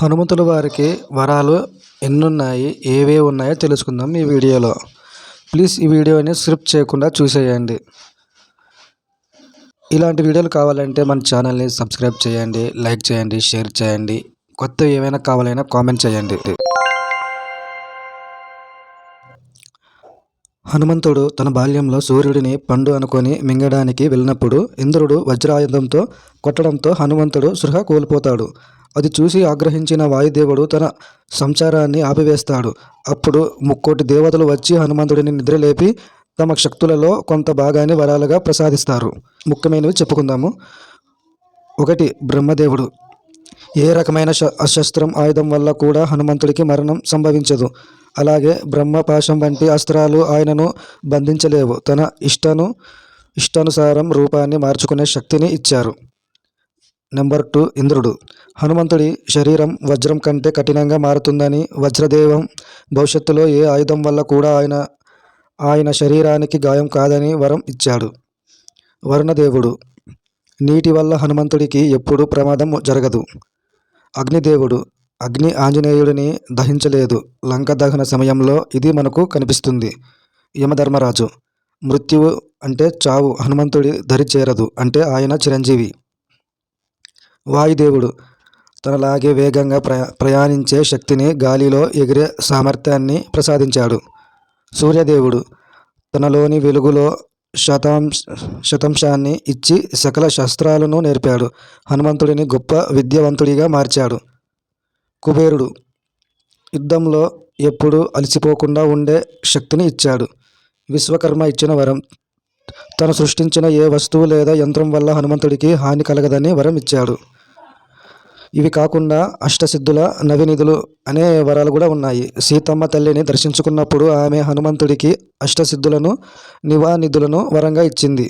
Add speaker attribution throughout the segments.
Speaker 1: హనుమంతుల వారికి వరాలు ఎన్నున్నాయి ఏవేవి ఉన్నాయో తెలుసుకుందాం ఈ వీడియోలో. ప్లీజ్ ఈ వీడియోని స్క్రిప్ట్ చేయకుండా చూసేయండి. ఇలాంటి వీడియోలు కావాలంటే మన ఛానల్ని సబ్స్క్రైబ్ చేయండి లైక్ చేయండి షేర్ చేయండి. కొత్త ఏమైనా కావాలైనా కామెంట్ చేయండి. హనుమంతుడు తన బాల్యంలో సూర్యుడిని పండు అనుకొని మింగడానికి వెళ్ళినప్పుడు ఇంద్రుడు వజ్రాయుధంతో కొట్టడంతో హనుమంతుడు సృహ కోల్పోతాడు. అది చూసి ఆగ్రహించిన వాయుదేవుడు తన సంచారాన్ని ఆపివేస్తాడు. అప్పుడు ముక్కోటి దేవతలు వచ్చి హనుమంతుడిని నిద్రలేపి తమ శక్తులలో కొంత భాగాన్ని వరాలుగా ప్రసాదిస్తారు. ముఖ్యమైనవి చెప్పుకుందాము. ఒకటి బ్రహ్మదేవుడు. ఏ రకమైన అశస్త్రం ఆయుధం వల్ల కూడా హనుమంతుడికి మరణం సంభవించదు. అలాగే బ్రహ్మపాశం వంటి అస్త్రాలు ఆయనను బంధించలేవు. తన ఇష్టను ఇష్టానుసారం రూపాన్ని మార్చుకునే శక్తిని ఇచ్చారు. నెంబర్ టూ ఇంద్రుడు. హనుమంతుడి శరీరం వజ్రం కంటే కఠినంగా మారుతుందని వజ్రదేవం భవిష్యత్తులో ఏ ఆయుధం వల్ల కూడా ఆయన ఆయన శరీరానికి గాయం కాదని వరం ఇచ్చాడు. వరుణదేవుడు. నీటి వల్ల హనుమంతుడికి ఎప్పుడూ ప్రమాదం జరగదు. అగ్నిదేవుడు. అగ్ని ఆంజనేయుడిని దహించలేదు. లంక దహన సమయంలో ఇది మనకు కనిపిస్తుంది. యమధర్మరాజు. మృత్యువు అంటే చావు. హనుమంతుడి దరి చేరదు. అంటే ఆయన చిరంజీవి. వాయుదేవుడు. తనలాగే వేగంగా ప్రయా ప్రయాణించే శక్తిని గాలిలో ఎగిరే సామర్థ్యాన్ని ప్రసాదించాడు. సూర్యదేవుడు తనలోని వెలుగులో శతాంశ శతాంశాన్ని ఇచ్చి సకల శస్త్రాలను నేర్పాడు. హనుమంతుడిని గొప్ప విద్యావంతుడిగా మార్చాడు. కుబేరుడు యుద్ధంలో ఎప్పుడూ అలసిపోకుండా ఉండే శక్తిని ఇచ్చాడు. విశ్వకర్మ ఇచ్చిన వరం. తను సృష్టించిన ఏ వస్తువు లేదా యంత్రం వల్ల హనుమంతుడికి హాని కలగదని వరం ఇచ్చాడు. ఇవి కాకుండా అష్టసిద్ధుల నవినిధులు అనే వరాలు కూడా ఉన్నాయి. సీతమ్మ తల్లిని దర్శించుకున్నప్పుడు ఆమె హనుమంతుడికి అష్టసిద్ధులను నివానిధులను వరంగా ఇచ్చింది.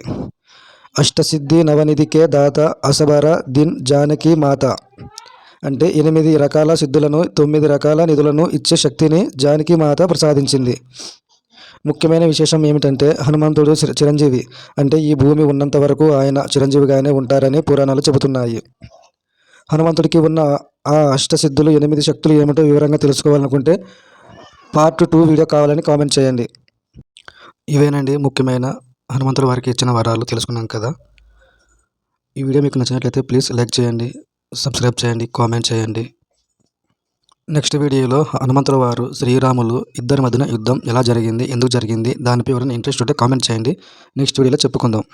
Speaker 1: అష్టసిద్ధి నవనిధికే దాత అసబర దిన్ జానకి మాత అంటే ఎనిమిది రకాల సిద్ధులను తొమ్మిది రకాల నిధులను ఇచ్చే శక్తిని జానకి మాత ప్రసాదించింది. ముఖ్యమైన విశేషం ఏమిటంటే హనుమంతుడు చిరంజీవి అంటే ఈ భూమి ఉన్నంత వరకు ఆయన చిరంజీవిగానే ఉంటారని పురాణాలు చెబుతున్నాయి. హనుమంతుడికి ఉన్న ఆ అష్టసిద్ధులు ఎనిమిది శక్తులు ఏమిటో వివరంగా తెలుసుకోవాలనుకుంటే పార్ట్ టూ వీడియో కావాలని కామెంట్ చేయండి. ఇవేనండి ముఖ్యమైన హనుమంతుడు వారికి ఇచ్చిన వరాలు తెలుసుకున్నాం కదా. ఈ వీడియో మీకు నచ్చినట్లయితే ప్లీజ్ లైక్ చేయండి సబ్స్క్రైబ్ చేయండి కామెంట్ చేయండి. నెక్స్ట్ వీడియోలో హనుమంతుల వారు శ్రీరాములు ఇద్దరి మధ్యన యుద్ధం ఎలా జరిగింది ఎందుకు జరిగింది దానిపై ఎవరైనా ఇంట్రెస్ట్ ఉంటే కామెంట్ చేయండి. నెక్స్ట్ వీడియోలో చెప్పుకుందాం.